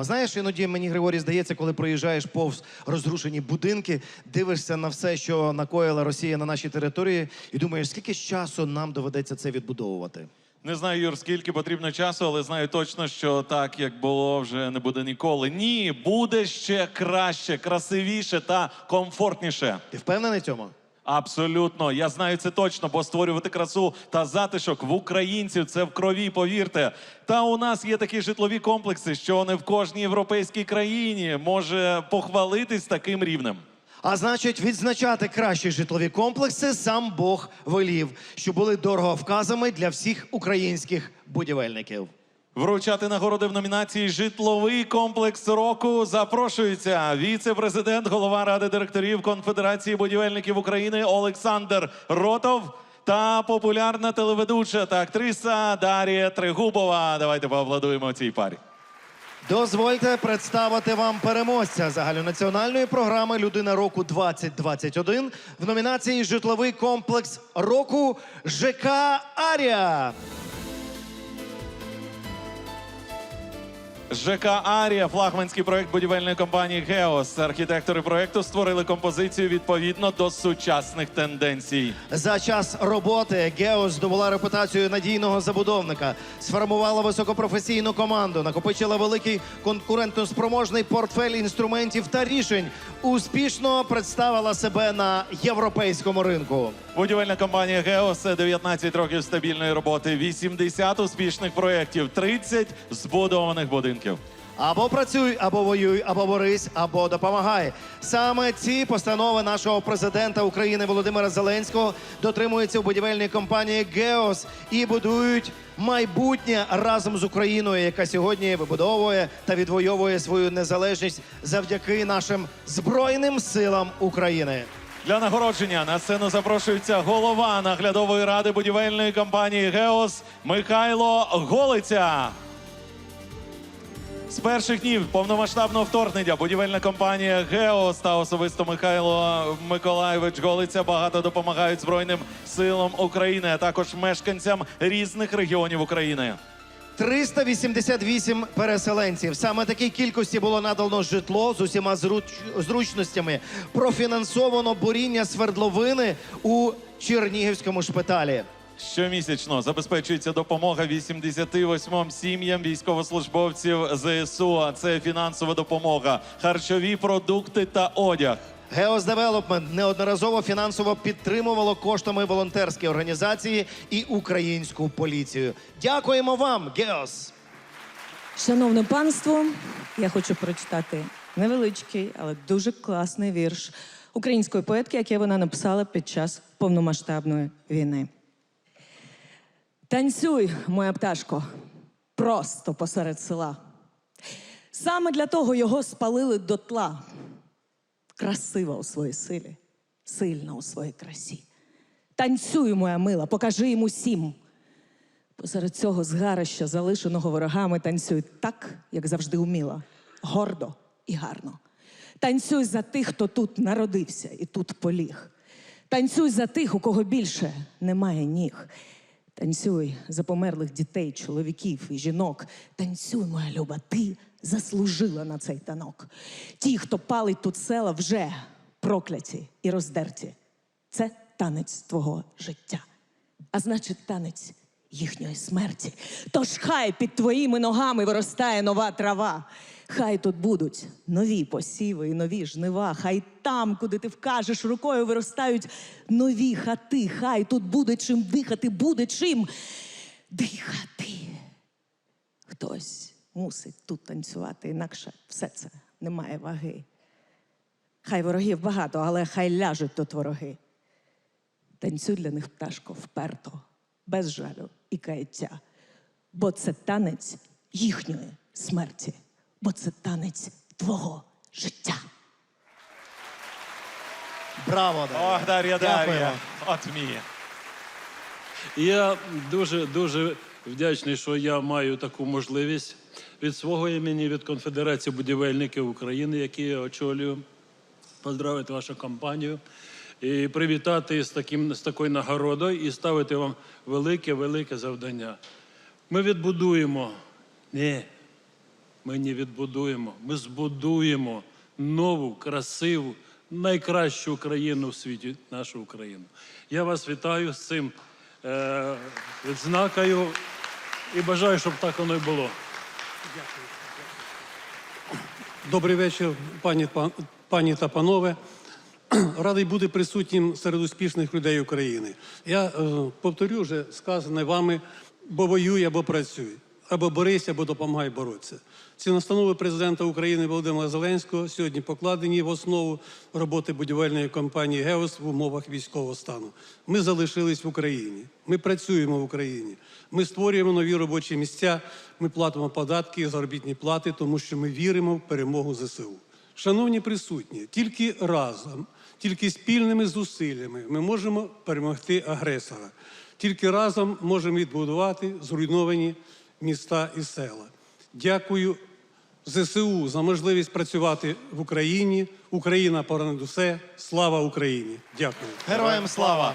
Знаєш, іноді мені Григорій здається, коли проїжджаєш повз розрушені будинки, дивишся на все, що накоїла Росія на нашій території, і думаєш, скільки часу нам доведеться це відбудовувати. Не знаю, Юр, скільки потрібно часу, але знаю точно, що так, як було, вже не буде ніколи. Ні, буде ще краще, красивіше та комфортніше. Ти впевнений в цьому? Абсолютно, я знаю це точно, бо створювати красу та затишок в українців це в крові, повірте. Та у нас є такі житлові комплекси, що не в кожній європейській країні може похвалитись таким рівнем. А значить, відзначати кращі житлові комплекси сам Бог велів, що були дороговказами для всіх українських будівельників. Вручати нагороди в номінації Житловий комплекс року запрошується віце-президент, голова ради директорів Конфедерації будівельників України Олександр Ротов та популярна телеведуча та актриса Дар'я Трегубова. Давайте поаплодуємо цій парі. Дозвольте представити вам переможця загальнонаціональної програми Людина року 2021 в номінації Житловий комплекс року ЖК Арія. ЖК Арія, флагманський проект будівельної компанії Геос. Архітектори проекту створили композицію відповідно до сучасних тенденцій. За час роботи Геос здобула репутацію надійного забудовника, сформувала високопрофесійну команду, накопичила великий конкурентоспроможний портфель інструментів та рішень, успішно представила себе на європейському ринку. Будівельна компанія Геос це 19 років стабільної роботи, 80 успішних проєктів, 30 збудованих будинків. Або працюй, або воюй, або борись, або допомагай. Саме ці постанови нашого президента України Володимира Зеленського дотримуються у будівельній компанії Геос і будують майбутнє разом з Україною, яка сьогодні вибудовує та відвоює свою незалежність завдяки нашим збройним силам України. Для нагородження на сцену запрошується голова наглядової ради будівельної компанії Геос Михайло Голиця. З перших днів повномасштабного вторгнення будівельна компанія Геос та особисто Михайло Миколайович Голиця багато допомагають Збройним силам України, а також мешканцям різних регіонів України. 388 переселенців. Саме такій кількості було надано житло з усіма зруч- зручностями. Профінансовано буріння свердловини у Чернігівському шпиталі. Щомісячно забезпечується допомога 88 сім'ям військовослужбовців ЗСУ. А це фінансова допомога, харчові продукти та одяг. Геос Девелопмент неодноразово фінансово підтримувало коштами волонтерські організації і українську поліцію. Дякуємо вам, Геос! Шановне панство, я хочу прочитати невеличкий, але дуже класний вірш української поетки, який вона написала під час повномасштабної війни. Танцюй, моя пташко, просто посеред села. Саме для того його спалили дотла. Красива у своїй силі, сильна у своїй красі. Танцюй, моя мила, покажи йому усім. Посеред цього згарища, залишеного ворогами, танцюй так, як завжди вміла, гордо і гарно. Танцюй за тих, хто тут народився і тут поліг. Танцюй за тих, у кого більше немає ніг. Танцюй за померлих дітей, чоловіків і жінок. Танцюй, моя люба, ти заслужила на цей танок. Ті, хто палить тут села, вже прокляті і роздерті. Це танець твого життя а значить, танець їхньої смерті. Тож хай під твоїми ногами виростає нова трава. Хай тут будуть нові посіви і нові жнива. Хай там, куди ти вкажеш рукою, виростають нові хати. Хай тут буде чим дихати, буде чим дихати. Хтось мусить тут танцювати, інакше все це не має ваги. Хай ворогів багато, але хай ляжуть тут вороги. Танцюй для них пташко вперто, без жалю і каяття. Бо це танець їхньої смерті, бо це танець твого життя. Браво! Дар'я. Ох, Дар'я, Дар'я, от вміє. Я дуже дуже вдячний, що я маю таку можливість від свого імені, від Конфедерації будівельників України, які я очолюю, поздравити вашу компанію і привітати з таким з такою нагородою і ставити вам велике, велике завдання. Ми відбудуємо. Ні, ми не відбудуємо, ми збудуємо нову, красиву, найкращу країну в світі, нашу Україну. Я вас вітаю з цим е, відзнакою і бажаю, щоб так воно й було. Добрий вечір, пані, пані та панове. Радий бути присутнім серед успішних людей України. Я е, повторю вже сказане вами, бо воюй або працюй, або борись, або допомагай боротися. Ці настанови президента України Володимира Зеленського сьогодні покладені в основу роботи будівельної компанії «Геос» в умовах військового стану. Ми залишились в Україні. Ми працюємо в Україні. Ми створюємо нові робочі місця. Ми платимо податки і заробітні плати, тому що ми віримо в перемогу ЗСУ. Шановні присутні, тільки разом, тільки спільними зусиллями ми можемо перемогти агресора. Тільки разом можемо відбудувати зруйновані міста і села. Дякую ЗСУ за можливість працювати в Україні. Україна понад усе. Слава Україні! Дякую. Героям слава!